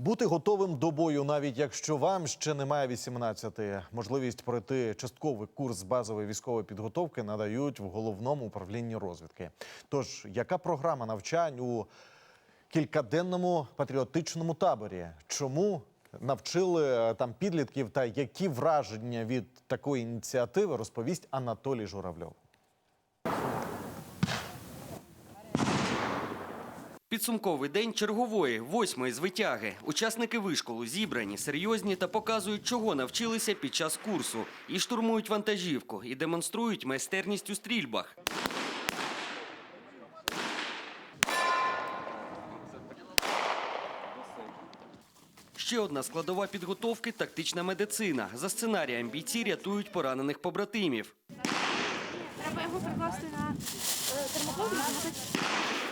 Бути готовим до бою, навіть якщо вам ще немає 18. Можливість пройти частковий курс базової військової підготовки надають в головному управлінні розвідки. Тож, яка програма навчань у кількаденному патріотичному таборі? Чому навчили е, там підлітків та які враження від такої ініціативи розповість Анатолій Журавльов. Підсумковий день чергової, восьмої з витяги. Учасники вишколу зібрані, серйозні та показують, чого навчилися під час курсу. І штурмують вантажівку, і демонструють майстерність у стрільбах. Ще одна складова підготовки тактична медицина. За сценарієм бійці рятують поранених побратимів. Треба його прикласти на термоклад і змотати.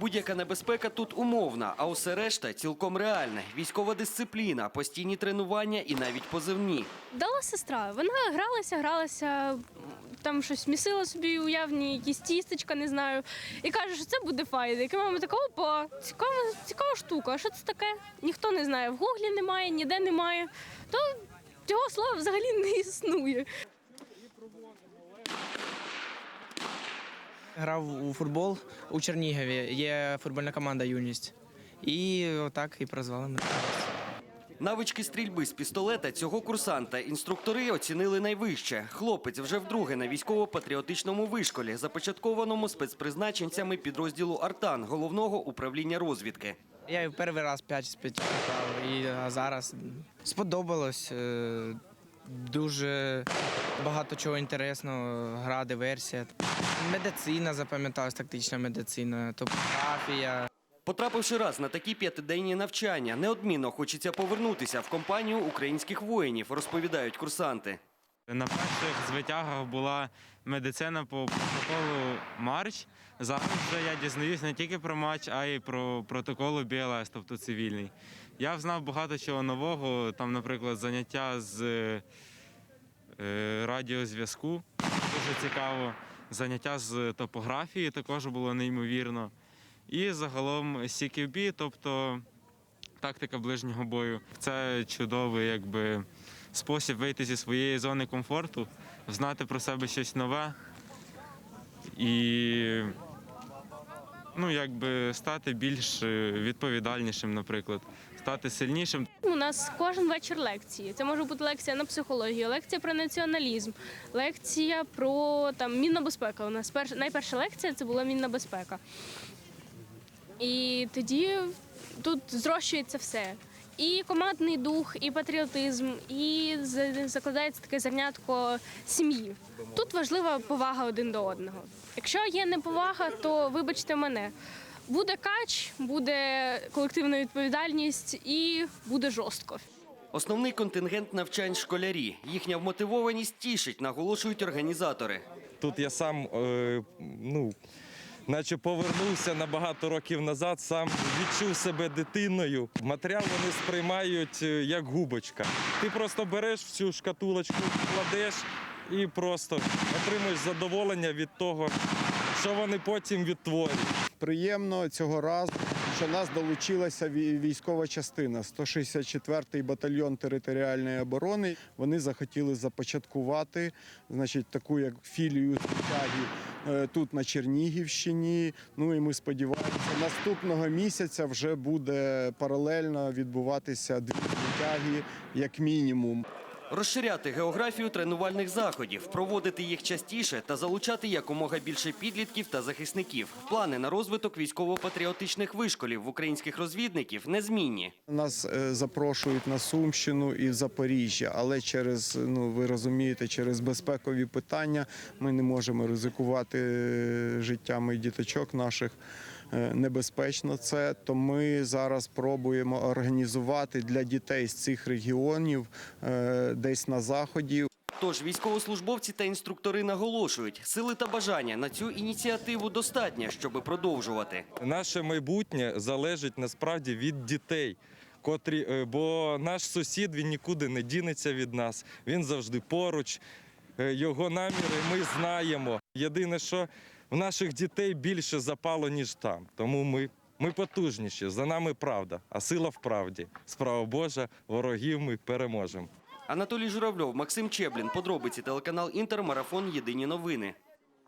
Будь-яка небезпека тут умовна, а усе решта цілком реальне. Військова дисципліна, постійні тренування і навіть позивні. Дала сестра. Вона гралася, гралася, там щось місила собі уявні, якісь тістечка, не знаю. І каже, що це буде файно. І мама така, опа, цікава, цікава штука. А що це таке? Ніхто не знає. В гуглі немає, ніде немає. То цього слова взагалі не існує. Грав у футбол у Чернігові. Є футбольна команда Юність. І отак і прозвали мене. Навички стрільби з пістолета цього курсанта інструктори оцінили найвище. Хлопець вже вдруге на військово-патріотичному вишколі, започаткованому спецпризначенцями підрозділу Артан головного управління розвідки. Я і в перший раз п'ять співпрацював, і зараз сподобалось. е, Дуже багато чого інтересного, гра, диверсія. Медицина запам'яталась, тактична медицина, топографія. Потрапивши раз на такі п'ятиденні навчання, неодмінно хочеться повернутися в компанію українських воїнів, розповідають курсанти. На перших звитягах була медицина по протоколу Марч. Зараз вже я дізнаюсь не тільки про матч, а й про протоколу БЛС, тобто цивільний. Я взнав багато чого нового, там, наприклад, заняття з е, радіозв'язку, дуже цікаво. Заняття з топографії також було неймовірно. І загалом CQB, тобто тактика ближнього бою. Це чудовий якби, спосіб вийти зі своєї зони комфорту, знати про себе щось нове і ну, якби, стати більш е, відповідальнішим, наприклад, стати сильнішим. У нас кожен вечір лекції. Це може бути лекція на психологію, лекція про націоналізм, лекція про там мінна безпека. У нас перш, найперша лекція це була мінна безпека. І тоді тут зрощується все. І командний дух, і патріотизм, і закладається таке зернятко сім'ї. Тут важлива повага один до одного. Якщо є неповага, то вибачте мене. Буде кач, буде колективна відповідальність і буде жорстко. Основний контингент навчань школярі. Їхня вмотивованість тішить, наголошують організатори. Тут я сам, е, ну, наче повернувся на багато років назад, сам відчув себе дитиною. Матеріал вони сприймають е, як губочка. Ти просто береш в цю шкатулочку, кладеш і просто отримуєш задоволення від того, що вони потім відтворюють. Приємно цього разу, що нас долучилася вій- військова частина 164-й батальйон територіальної оборони. Вони захотіли започаткувати значить, таку як філію тяги тут на Чернігівщині. Ну і ми сподіваємося, наступного місяця вже буде паралельно відбуватися дві тяги, як мінімум. Розширяти географію тренувальних заходів, проводити їх частіше та залучати якомога більше підлітків та захисників. Плани на розвиток військово-патріотичних вишколів в українських розвідників незмінні. Нас е, запрошують на Сумщину і в Запоріжжя, але через ну ви розумієте, через безпекові питання ми не можемо ризикувати е, життями діточок наших. Е, Небезпечно це, то ми зараз пробуємо організувати для дітей з цих регіонів е, десь на заході Тож військовослужбовці та інструктори наголошують, сили та бажання на цю ініціативу достатньо, щоби продовжувати. Наше майбутнє залежить насправді від дітей. Котрі, е, бо наш сусід він нікуди не дінеться від нас. Він завжди поруч. Його наміри ми знаємо. Єдине, що в наших дітей більше запало, ніж там. Тому ми Ми потужніші, за нами правда, а сила в правді. Справа Божа, ворогів ми переможемо. Анатолій Журавльов, Максим Чеблін. Подробиці телеканал Інтер. Марафон. Єдині новини.